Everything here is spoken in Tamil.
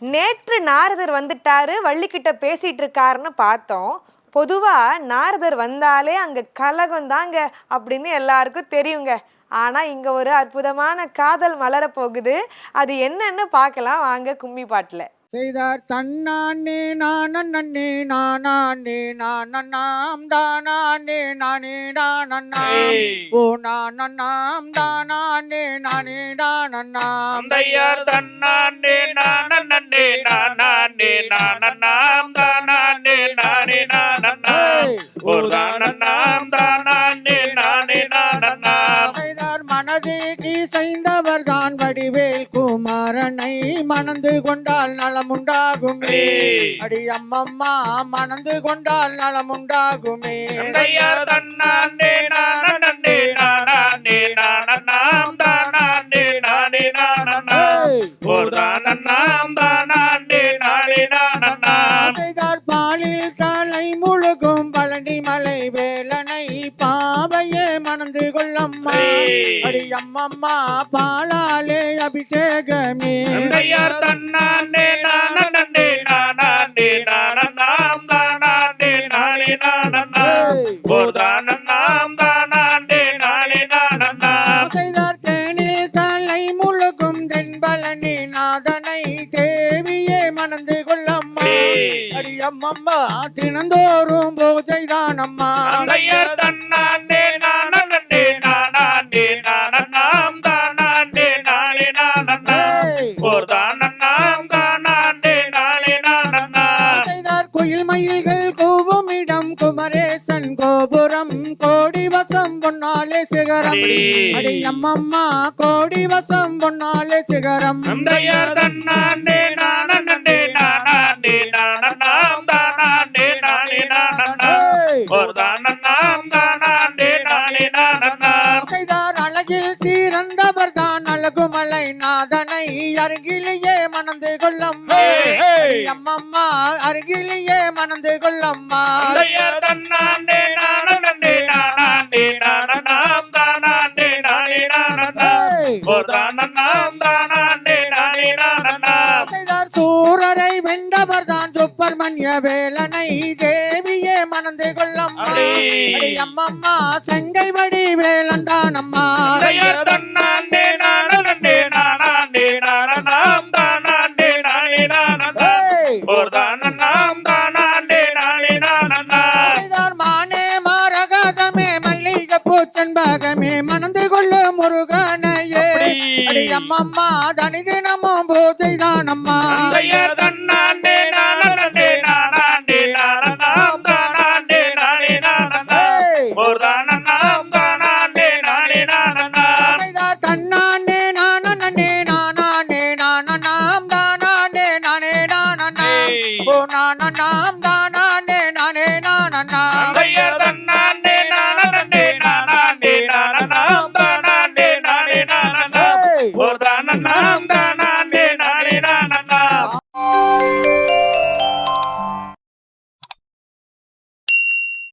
நேற்று நாரதர் வந்துட்டாரு வள்ளிக்கிட்ட பேசிட்டு இருக்காருன்னு பார்த்தோம். பொதுவா நாரதர் வந்தாலே அங்க கலகம் தாங்க அப்படின்னு எல்லாருக்கும் தெரியுங்க. ஆனா இங்க ஒரு அற்புதமான காதல் மலரப் போகுது அது என்னன்னு பார்க்கலாம். வாங்க கும்மி பாட்டுல. செய்தார். தன்னானே நானே நானே நானாம் தானானே நானே நானாம் ஓ நானாம் தானானே நானே அந்தையார் தன்னானே நானே நானே நானாம் மனதேகி தான் வடிவேல் குமாரனை மணந்து கொண்டால் நலமுண்டாகுமே அடி அம்மம்மா மணந்து கொண்டால் நலமுண்டாகுமே அந்தையார் பாவையே மணந்து கொள்ளம்மா. அடி. அம்மம்மா பாலாலே அபிஷேகமே. அந்தையார் தன்னானே நானே நானே நானாம் தானே நானே நானா ஒரு தானம் தானே நானே நானா செய்தார் தேனில் தலை முழுகும் தென்பழனி நாதனை தேவியே மணந்து கொள்ளம்மா. அடி. அம்மம்மா தினந்தோறும் பூஜை தானம்மா. அந்தையார் தன்னானே குயில் மயில்கள் கூவும் இடம் குமரேசன் கோபுரம். கோடி வசம் பொன்னாலே சிகரம். அடி. அம்மம்மா கோடி வசம் பொன்னாலே சிகரம். நானாம் தானே நானே நானா ஒரு நானே நாதனை அருகிலேயே மணந்து கொள்ளம்மா. அம்மம்மா அருகிலேயே மணந்து கொள்ளம்மா. செய்தார் சூரரை வென்றவர் தான் சுப்பிரமணிய வேலனை தேவியே மணந்து கொள்ளம்மா. அம்மம்மா செங்கை வடி வேலன் தான் அம்மா முருகனையே. அடி அம்மம்மா தனி தினமும் பூஜை தான் அம்மா. அந்தையார் தன்னானே நானே நானே நானாம் தானே நானே நானா ஒரு தானம் தானே நானே நானா செய்தார் தன்னானே நானே நானே நானாம் தானே நானே நானா ஓ நானாம்